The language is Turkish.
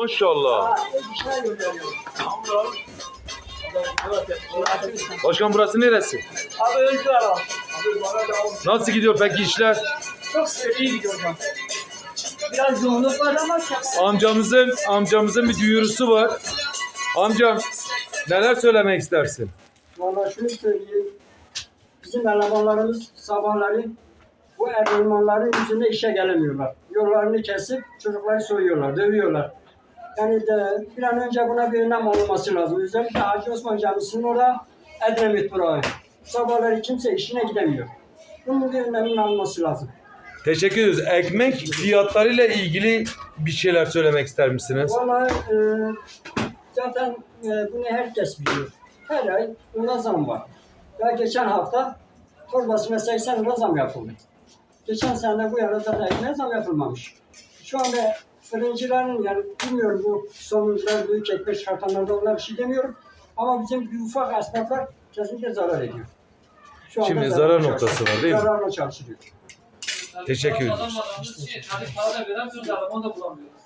Maşallah. Başkan burası neresi? Abi öldü ara. Nasıl gidiyor peki işler? Çok iyi gidiyor hocam. Biraz yoğunluk var ama Amcamızın amcamızın bir duyurusu var. Amcam neler söylemek istersin? Valla şunu söyleyeyim. Bizim elemanlarımız sabahları bu elemanların yüzünde işe gelemiyorlar. Yollarını kesip çocukları soyuyorlar, dövüyorlar. Yani de bir an önce buna bir önlem alınması lazım. Özellikle Hacı Osman Camisi'nin orada Edremit durağı. Sabahları kimse işine gidemiyor. Bunun bir önlemin alınması lazım. Teşekkür ederiz. Ekmek fiyatlarıyla ilgili bir şeyler söylemek ister misiniz? Valla e, zaten e, bunu herkes biliyor. Her ay ona zam var. Daha geçen hafta torbasına 80 lira zam yapıldı. Geçen sene bu yana zaten ekmeğe zam yapılmamış. Şu anda fırıncıların yani bilmiyorum bu somuncular, büyük ekmek çıkartanlarda onlar bir şey demiyorum. Ama bizim bir ufak esnaflar kesinlikle zarar ediyor. Şu anda Şimdi zarar çalışıyor. noktası var, değil mi? Zararla çalışılıyor. Teşekkür için hani para da veremiyoruz, araba da bulamıyoruz.